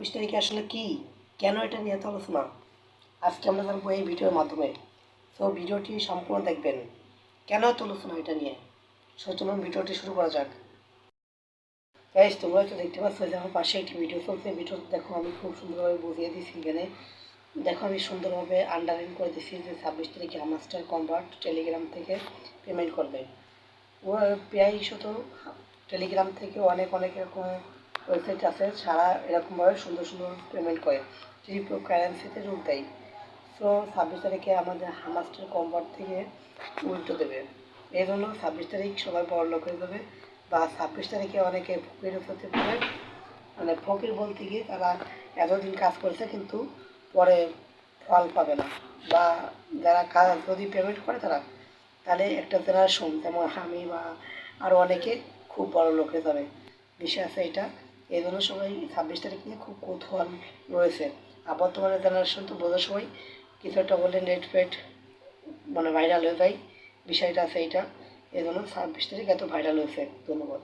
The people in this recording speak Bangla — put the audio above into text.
বিশ তারিখে আসলে কি? কেন এটা নিয়ে এত আলোচনা? আজকে আমরা জানব এই ভিডিওর মাধ্যমে। তো ভিডিওটি সম্পূর্ণ দেখবেন। কেন এত আলোচনা এটা নিয়ে? সো চলুন ভিডিওটি শুরু করা যাক। গাইস তোমরা তো দেখতে পাচ্ছ যে আমার পাশে একটি ভিডিও চলছে। ভিডিও দেখো, আমি খুব সুন্দরভাবে বুঝিয়ে দিচ্ছি এখানে। দেখো, আমি সুন্দরভাবে আন্ডারলাইন করে দিচ্ছি যে ছাব্বিশ তারিখে মাস্টার কনভার্ট টেলিগ্রাম থেকে পেমেন্ট করবে। ও প্রায় শত টেলিগ্রাম থেকে অনেক অনেক এরকম ওয়েবসাইট আছে, সারা এরকমভাবে সুন্দর সুন্দর পেমেন্ট করে। ক্রিপ্টো কারেন্সিতে রূপ দেয় সো ছাব্বিশ তারিখে আমাদের হামাস্টার কনভার্ট থেকে উল্টো দেবে। এই জন্য ছাব্বিশ তারিখ সবাই বড় লোক হয়ে যাবে। বা ছাব্বিশ তারিখে অনেকে ফকির হতে পারে। মানে ফকির বলতে গিয়ে তারা এতদিন কাজ করেছে কিন্তু পরে ফল পাবে না। বা যারা কাজ যদি পেমেন্ট করে তারা, তাহলে একটা জেনারেশন যেমন আমি বা আরও অনেকে খুব বড় লোক হয়ে যাবে। বিষয় আছে এটা। জন্য সবাই ছাব্বিশ তারিখ নিয়ে খুব কৌতূহল রয়েছে। বর্তমানে জেনারেশন তো বোঝার সময় কিছু একটা বললে নেট ফেট মানে ভাইরাল হয়ে যায়। বিষয়টা আছে এইটা। এই জন্য ছাব্বিশ তারিখ এত ভাইরাল হয়েছে। ধন্যবাদ।